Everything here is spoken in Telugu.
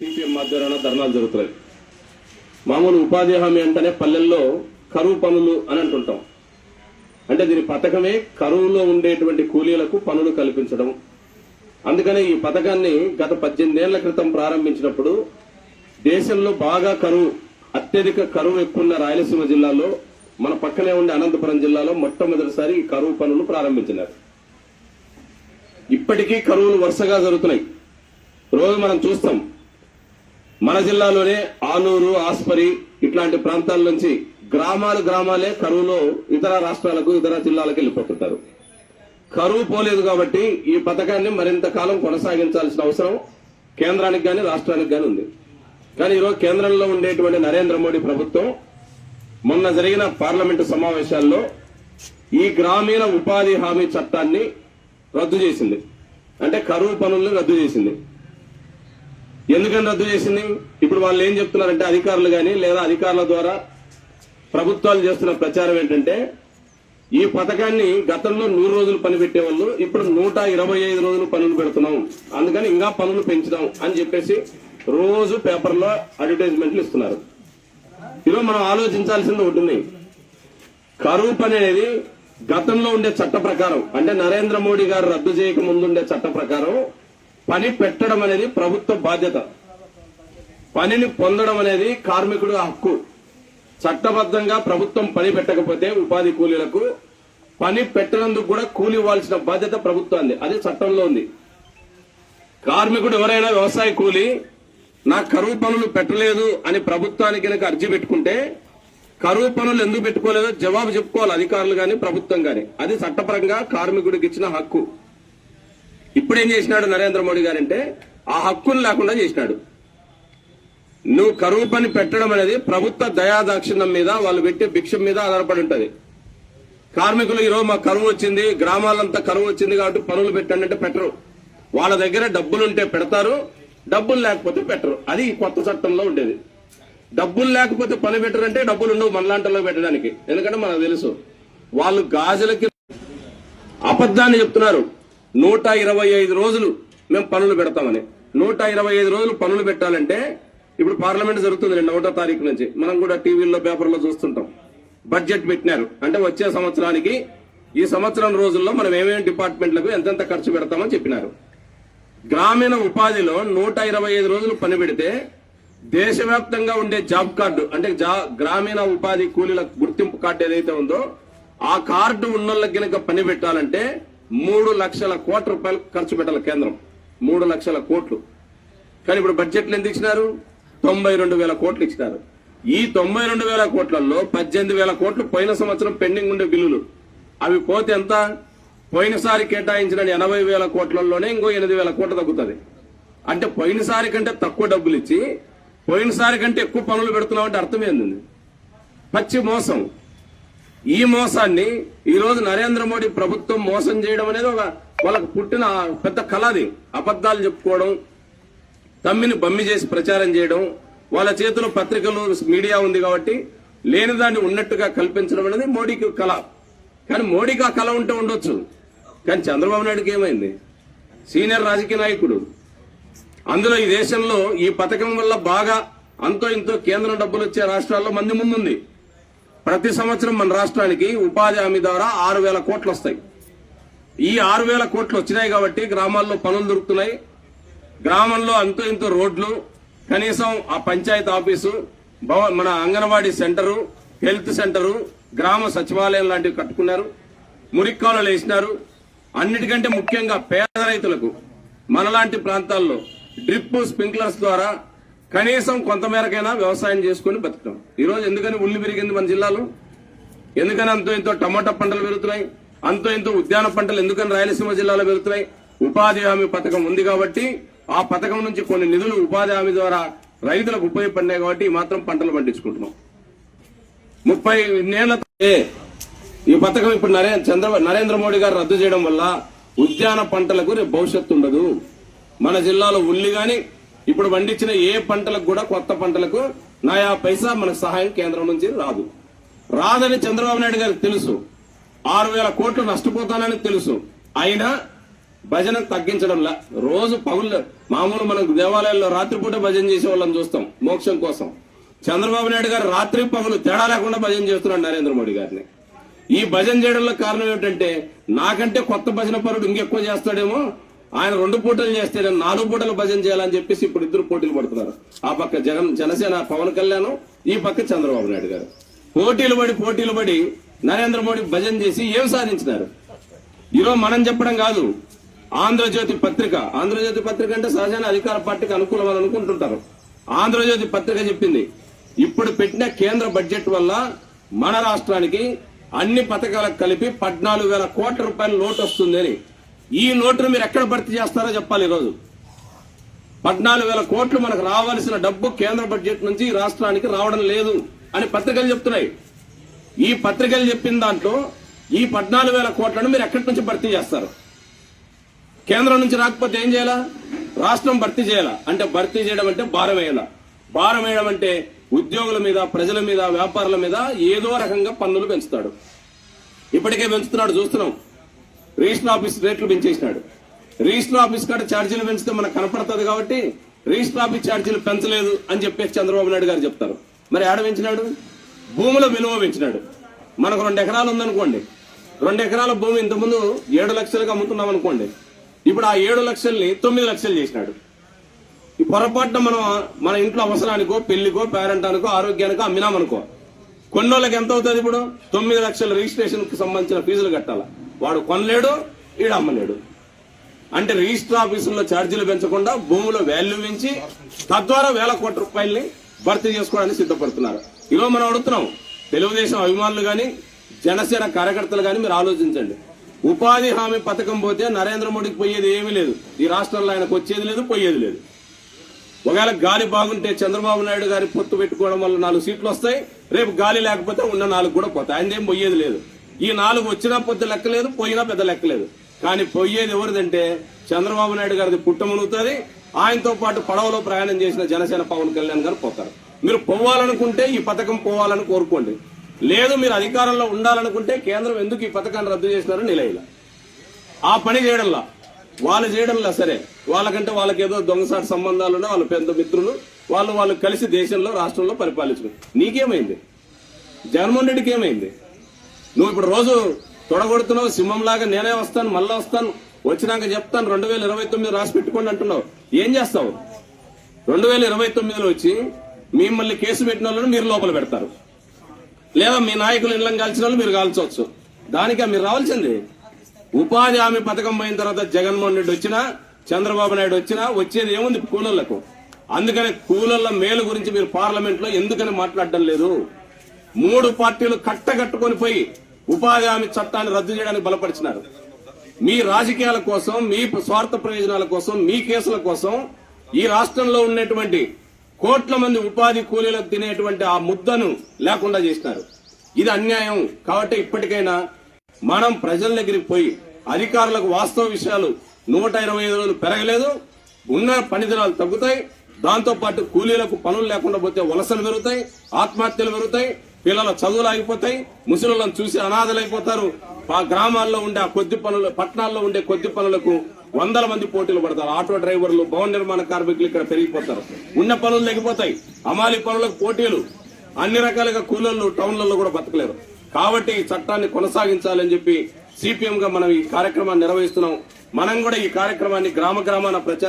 సిపిఎం ఆధ్వర్యాన ధర్నాలు జరుగుతున్నాయి. మామూలు ఉపాధి హామీ అంటేనే పల్లెల్లో కరువు పనులు అని అంటుంటాం. అంటే దీని పథకమే కరువులో ఉండేటువంటి కూలీలకు పనులు కల్పించడం. అందుకనే ఈ పథకాన్ని గత పద్దెనిమిది ఏళ్ళ క్రితం ప్రారంభించినప్పుడు దేశంలో బాగా కరువు అత్యధిక కరువు ఎక్కువ రాయలసీమ జిల్లాలో మన పక్కనే ఉండే అనంతపురం జిల్లాలో మొట్టమొదటిసారి ఈ కరువు పనులు ప్రారంభించినారు. ఇప్పటికీ కరువులు వరుసగా జరుగుతున్నాయి. రోజు మనం చూస్తాం మన జిల్లాలోనే ఆలూరు ఆస్పరి ఇట్లాంటి ప్రాంతాల నుంచి గ్రామాలు గ్రామాలే కరువులో ఇతర రాష్ట్రాలకు ఇతర జిల్లాలకు వెళ్ళిపోతుంటారు. కరువు పోలేదు కాబట్టి ఈ పథకాన్ని మరింత కాలం కొనసాగించాల్సిన అవసరం కేంద్రానికి కానీ రాష్ట్రానికి కానీ ఉంది. కానీ ఈరోజు కేంద్రంలో ఉండేటువంటి నరేంద్ర మోడీ ప్రభుత్వం మొన్న జరిగిన పార్లమెంటు సమావేశాల్లో ఈ గ్రామీణ ఉపాధి హామీ చట్టాన్ని రద్దు చేసింది. అంటే కరువు పనులను రద్దు చేసింది. ఎందుకని రద్దు చేసింది? ఇప్పుడు వాళ్ళు ఏం చెప్తున్నారంటే అధికారులు కానీ లేదా అధికారుల ద్వారా ప్రభుత్వాలు చేస్తున్న ప్రచారం ఏంటంటే ఈ పథకాన్ని గతంలో నూరు రోజులు పని పెట్టేవాళ్ళు ఇప్పుడు నూట ఇరవై ఐదు రోజులు పనులు పెడుతున్నాం. అందుకని ఇంకా పనులు పెంచుదాం అని చెప్పేసి రోజు పేపర్లో అడ్వర్టైజ్మెంట్లు ఇస్తున్నారు. ఈరోజు మనం ఆలోచించాల్సింది ఒకటి ఉంది. కరువు పని అనేది గతంలో ఉండే చట్ట ప్రకారం అంటే నరేంద్ర మోడీ గారు రద్దు చేయక ముందుండే చట్ట ప్రకారం పని పెట్టడం అనేది ప్రభుత్వ బాధ్యత. పనిని పొందడం అనేది కార్మికుడు హక్కు. చట్టబద్ధంగా ప్రభుత్వం పని పెట్టకపోతే ఉపాధి కూలీలకు పని పెట్టనందుకు కూడా కూలి ఇవ్వాల్సిన బాధ్యత ప్రభుత్వాన్ని అది చట్టంలో ఉంది. కార్మికుడు ఎవరైనా వ్యవసాయ కూలి నా కరువు పనులు పెట్టలేదు అని ప్రభుత్వానికి కనుక అర్జీ పెట్టుకుంటే కరువు పనులు ఎందుకు పెట్టుకోలేదో జవాబు చెప్పుకోవాలి అధికారులు కానీ ప్రభుత్వం కానీ అది చట్టపరంగా కార్మికుడికి ఇచ్చిన హక్కు. ఇప్పుడేం చేసినాడు నరేంద్ర మోడీ గారంటే ఆ హక్కును లేకుండా చేసినాడు. నువ్వు కరువు పని పెట్టడం అనేది ప్రభుత్వ దయాదాక్షిణ్యం మీద వాళ్ళు పెట్టే భిక్షం మీద ఆధారపడి ఉంటుంది. కార్మికులు ఈరోజు మా కరువు వచ్చింది గ్రామాలంతా కరువు వచ్చింది కాబట్టి పనులు పెట్టండి అంటే పెట్టరు. వాళ్ళ దగ్గర డబ్బులుంటే పెడతారు డబ్బులు లేకపోతే పెట్టరు. అది కొత్త చట్టంలో ఉండేది. డబ్బులు లేకపోతే పని పెట్టరంటే డబ్బులు ఉండవు మనలాంటిలో పెట్టడానికి. ఎందుకంటే మనకు తెలుసు వాళ్ళు గాజులకి అబద్ధాన్ని చెప్తున్నారు. నూట ఇరవై ఐదు రోజులు మేము పనులు పెడతామని. నూట ఇరవై ఐదు రోజులు పనులు పెట్టాలంటే ఇప్పుడు పార్లమెంట్ జరుగుతుంది ఒకటో తారీఖు నుంచి. మనం కూడా టీవీల్లో పేపర్లో చూస్తుంటాం. బడ్జెట్ పెట్టినారు. అంటే వచ్చే సంవత్సరానికి ఈ సంవత్సరం రోజుల్లో మనం ఏమేమి డిపార్ట్మెంట్లకు ఎంతెంత ఖర్చు పెడతామని చెప్పినారు. గ్రామీణ ఉపాధిలో నూట ఇరవై ఐదు రోజులు పని పెడితే దేశవ్యాప్తంగా ఉండే జాబ్ కార్డు అంటే గ్రామీణ ఉపాధి కూలీల గుర్తింపు కార్డు ఏదైతే ఉందో ఆ కార్డు ఉన్నోళ్ళకి గనక పని పెట్టాలంటే మూడు లక్షల కోట్ల రూపాయలు ఖర్చు పెట్టాలి కేంద్రం. మూడు లక్షల కోట్లు. కానీ ఇప్పుడు బడ్జెట్లు ఎంత ఇచ్చినారు? తొంభై రెండు వేల కోట్లు ఇచ్చినారు. ఈ తొంభై రెండు వేల కోట్లలో పద్దెనిమిది వేల కోట్లు పోయిన సంవత్సరం పెండింగ్ ఉండే బిల్లులు. అవి పోతే ఎంత? పోయినసారి కేటాయించిన ఎనభై వేల కోట్లలోనే ఇంకో ఎనిమిది వేల కోట్లు తగ్గుతుంది. అంటే పోయినసారి కంటే తక్కువ డబ్బులు ఇచ్చి పోయినసారి కంటే ఎక్కువ పనులు పెడుతున్నామంటే అర్థం ఏంది? పచ్చి మోసం. ఈ మోసాన్ని ఈ రోజు నరేంద్ర మోడీ ప్రభుత్వం మోసం చేయడం అనేది ఒక వాళ్ళకు పుట్టిన పెద్ద కళ అది. అబద్ధాలు చెప్పుకోవడం తమ్మిని బమ్మి చేసి ప్రచారం చేయడం వాళ్ళ చేతిలో పత్రికలు మీడియా ఉంది కాబట్టి లేని దాన్ని ఉన్నట్టుగా కల్పించడం అనేది మోడీకి కళ. కానీ మోడీకి ఆ కళ ఉంటే ఉండొచ్చు. కానీ చంద్రబాబు నాయుడుకి ఏమైంది? సీనియర్ రాజకీయ నాయకుడు. అందులో ఈ దేశంలో ఈ పథకం వల్ల బాగా అంతో ఇంతో కేంద్రం డబ్బులు వచ్చే రాష్ట్రాల్లో మంది ముందుంది. ప్రతి సంవత్సరం మన రాష్ట్రానికి ఉపాధి హామీ ద్వారా ఆరు వేల కోట్లు వస్తాయి. ఈ ఆరు వేల కోట్లు వచ్చినాయి కాబట్టి గ్రామాల్లో పనులు దొరుకుతున్నాయి. గ్రామంలో అంతో ఇంతో రోడ్లు కనీసం ఆ పంచాయతీ ఆఫీసు భవ- మన అంగన్వాడీ సెంటరు హెల్త్ సెంటరు గ్రామ సచివాలయం లాంటివి కట్టుకున్నారు. మురిక్కాలు వేసినారు. అన్నిటికంటే ముఖ్యంగా పేద రైతులకు మనలాంటి ప్రాంతాల్లో డ్రిప్ స్ప్రింక్లర్స్ ద్వారా కనీసం కొంతమేరకైనా వ్యవసాయం చేసుకుని బతుకుతాం. ఈరోజు ఎందుకని ఉల్లి పెరిగింది మన జిల్లాలో? ఎందుకని అంతో ఇంతో టమాటా పంటలు పెరుగుతున్నాయి? అంతో ఇంతో ఉద్యాన పంటలు ఎందుకని రాయలసీమ జిల్లాలో పెరుగుతున్నాయి? ఉపాధి హామీ పథకం ఉంది కాబట్టి ఆ పథకం నుంచి కొన్ని నిధులు ఉపాధి హామీ ద్వారా రైతులకు ఉపయోగపడినాయి కాబట్టి ఈ మాత్రం పంటలు పండించుకుంటున్నాం. ముప్పై నేళ్ళ ఈ పథకం ఇప్పుడు నరే చంద్ర నరేంద్ర మోడీ గారు రద్దు చేయడం వల్ల ఉద్యాన పంటలకు రేపు భవిష్యత్తు ఉండదు. మన జిల్లాలో ఉల్లి కానీ ఇప్పుడు పండించిన ఏ పంటలకు కూడా కొత్త పంటలకు నాయా పైసా మనకు సహాయం కేంద్రం నుంచి రాదు. రాదని చంద్రబాబు నాయుడు గారికి తెలుసు. ఆరు వేల కోట్లు నష్టపోతానని తెలుసు. అయినా భజన తగ్గించడంలా రోజు పగులు మామూలు మనకు దేవాలయాల్లో రాత్రిపూట భజన చేసే వాళ్ళని చూస్తాం మోక్షం కోసం. చంద్రబాబు నాయుడు గారు రాత్రి పగులు తేడా లేకుండా భజన చేస్తున్నాడు నరేంద్ర మోడీ గారిని. ఈ భజన చేయడంలో కారణం ఏమిటంటే నాకంటే కొత్త భజన పరుడు ఇంకెక్కువ చేస్తాడేమో ఆయన రెండు పూటలు చేస్తే నేను నాలుగు పూటలు భజన చేయాలని చెప్పేసి ఇప్పుడు ఇద్దరు పోటీలు పడుతున్నారు. ఆ పక్క జగన్ జనసేన పవన్ కళ్యాణ్ ఈ పక్క చంద్రబాబు నాయుడు గారు. పోటీలు పడి పోటీలు పడి నరేంద్ర మోడీ భజన చేసి ఏం సాధించినారు? ఈరోజు మనం చెప్పడం కాదు. ఆంధ్రజ్యోతి పత్రిక ఆంధ్రజ్యోతి పత్రిక అంటే సహజంగా అధికార పార్టీకి అనుకూలం అనుకుంటుంటారు. ఆంధ్రజ్యోతి పత్రిక చెప్పింది ఇప్పుడు పెట్టిన కేంద్ర బడ్జెట్ వల్ల మన రాష్ట్రానికి అన్ని పథకాలకు కలిపి పద్నాలుగు వేల కోట్ల రూపాయల లోటు వస్తుందని ఈ లోటును మీరు ఎక్కడ భర్తీ చేస్తారో చెప్పాలి ఈరోజు. పద్నాలుగు వేల కోట్లు మనకు రావాల్సిన డబ్బు కేంద్ర బడ్జెట్ నుంచి రాష్ట్రానికి రావడం లేదు అని పత్రికలు చెప్తున్నాయి. ఈ పత్రికలు చెప్పిన దాంట్లో ఈ పద్నాలుగు వేల కోట్లను మీరు ఎక్కడి నుంచి భర్తీ చేస్తారు? కేంద్రం నుంచి రాకపోతే ఏం చేయాలా? రాష్ట్రం భర్తీ చేయాలా? అంటే భర్తీ చేయడం అంటే భారం వేయాలా భారం వేయడం అంటే ఉద్యోగుల మీద ప్రజల మీద వ్యాపారుల మీద ఏదో రకంగా పన్నులు పెంచుతాడు. ఇప్పటికే పెంచుతున్నాడు చూస్తున్నాం. రిజిస్టర్ ఆఫీస్ రేట్లు పెంచేసినాడు. రిజిస్టర్ ఆఫీస్ కాడ ఛార్జీలు పెంచితే మనకు కనపడుతుంది కాబట్టి రిజిస్టర్ ఆఫీస్ ఛార్జీలు పెంచలేదు అని చెప్పేసి చంద్రబాబు నాయుడు గారు చెప్తారు. మరి ఆడ పెంచినాడు? భూముల విలువ పెంచినాడు. మనకు రెండు ఎకరాలు ఉందనుకోండి. రెండు ఎకరాల భూమి ఇంతకుముందు ఏడు లక్షలుగా అమ్ముతున్నాం అనుకోండి. ఇప్పుడు ఆ ఏడు లక్షల్ని తొమ్మిది లక్షలు చేసినాడు. ఈ పొరపాటున మనం మన ఇంట్లో అవసరానికో పెళ్ళికో పేరెంటానికో ఆరోగ్యానికో అమ్మినామనుకో కొన్నోళ్ళకి ఎంత అవుతుంది ఇప్పుడు? తొమ్మిది లక్షల రిజిస్ట్రేషన్కి సంబంధించిన ఫీజులు కట్టాలా? వాడు కొనలేడు ఈడు అమ్మలేడు అంటే రిజిస్టర్ ఆఫీసుల్లో ఛార్జీలు పెంచకుండా భూముల వాల్యూ పెంచి తద్వారా వేల కోట్ల రూపాయల్ని భర్తీ చేసుకోవడానికి సిద్ధపడుతున్నారు. ఇవో మనం అడుగుతున్నాం తెలుగుదేశం అభిమానులు కానీ జనసేన కార్యకర్తలు కానీ మీరు ఆలోచించండి. ఉపాధి హామీ పథకం పోతే నరేంద్ర మోడీకి పోయేది ఏమీ లేదు. ఈ రాష్ట్రంలో ఆయనకు వచ్చేది లేదు పోయేది లేదు. ఒకవేళ గాలి బాగుంటే చంద్రబాబు నాయుడు గారి పొత్తు పెట్టుకోవడం వల్ల నాలుగు సీట్లు వస్తాయి రేపు గాలి లేకపోతే ఉన్న నాలుగు కూడా పోతాయి. ఆయన ఏం పోయేది లేదు. ఈ నాలుగు వచ్చినా పొత్తు లెక్కలేదు పోయినా పెద్ద లెక్కలేదు కానీ పోయేది ఎవరిదంటే చంద్రబాబు నాయుడు గారిది పుట్టమునుగుతుంది. ఆయనతో పాటు పడవలో ప్రయాణం చేసిన జనసేన పవన్ కళ్యాణ్ గారు పోతారు. మీరు పోవాలనుకుంటే ఈ పథకం పోవాలని కోరుకోండి. లేదు మీరు అధికారంలో ఉండాలనుకుంటే కేంద్రం ఎందుకు ఈ పథకాన్ని రద్దు చేసినారో నిలయలా. ఆ పని చేయడంలా. వాళ్ళు చేయడంలా సరే. వాళ్ళకంటే వాళ్ళకి ఏదో దొంగసాటి సంబంధాలు ఉన్నాయి వాళ్ళ పెద్ద మిత్రులు వాళ్ళు వాళ్ళు కలిసి దేశంలో రాష్ట్రంలో పరిపాలించుకుని నీకేమైంది? జగన్మోహన్ రెడ్డికి ఏమైంది నువ్వు ఇప్పుడు రోజు తొడగొడుతున్నావు సింహంలాగా నేనే వస్తాను మళ్ళీ వస్తాను వచ్చినాక చెప్తాను రెండు వేల ఇరవై తొమ్మిది రాసి పెట్టుకోండి అంటున్నావు. ఏం చేస్తావు? రెండు వేల ఇరవై తొమ్మిదిలో వచ్చి మిమ్మల్ని కేసు పెట్టిన వాళ్ళని మీరు లోపల పెడతారు. లేదా మీ నాయకులు ఇళ్ళం కాల్చిన వాళ్ళు మీరు కాల్చవచ్చు. దానికి మీరు రావాల్సింది. ఉపాధి హామీ పథకం పోయిన తర్వాత జగన్మోహన్ రెడ్డి వచ్చినా చంద్రబాబు నాయుడు వచ్చినా వచ్చేది ఏముంది కూలర్లకు అందుకని కూలర్ల మేలు గురించి మీరు పార్లమెంట్లో ఎందుకని మాట్లాడడం లేదు? మూడు పార్టీలు కట్టగట్టుకొని పోయి ఉపాధి హామీ చట్టాన్ని రద్దు చేయడానికి బలపరిచినారు. మీ రాజకీయాల కోసం మీ స్వార్థ ప్రయోజనాల కోసం మీ కేసుల కోసం ఈ రాష్ట్రంలో ఉన్నటువంటి కోట్ల మంది ఉపాధి కూలీలకు తినేటువంటి ఆ ముద్దను లేకుండా చేసినారు. ఇది అన్యాయం. కాబట్టి ఇప్పటికైనా మనం ప్రజల దగ్గరికి పోయి అధికారులకు వాస్తవ విషయాలు నూట ఇరవై ఐదు రోజులు పెరగలేదు. ఉన్న పని దినాలు తగ్గుతాయి. దాంతో పాటు కూలీలకు పనులు లేకుండా పోతే వలసలు పెరుగుతాయి. ఆత్మహత్యలు పెరుగుతాయి. పిల్లల చదువులు ఆగిపోతాయి ముసలిలను చూసి అనాథలైపోతారు. ఆ గ్రామాల్లో ఉండే ఆ కొద్ది పనులు పట్టణాల్లో ఉండే కొద్ది పనులకు వందల మంది పోటీలు పడతారు. ఆటో డ్రైవర్లు భవన నిర్మాణ కార్మికులు ఇక్కడ పెరిగిపోతారు. ఉన్న పనులు లేకపోతాయి. అమాలి పనులకు పోటీలు. అన్ని రకాలుగా కూలీలు టౌన్లలో కూడా బతకలేరు. కాబట్టి ఈ చట్టాన్ని కొనసాగించాలని చెప్పి సిపిఎం గా మనం ఈ కార్యక్రమాన్ని నిర్వహిస్తున్నాం. మనం కూడా ఈ కార్యక్రమాన్ని గ్రామ గ్రామాన ప్రచారం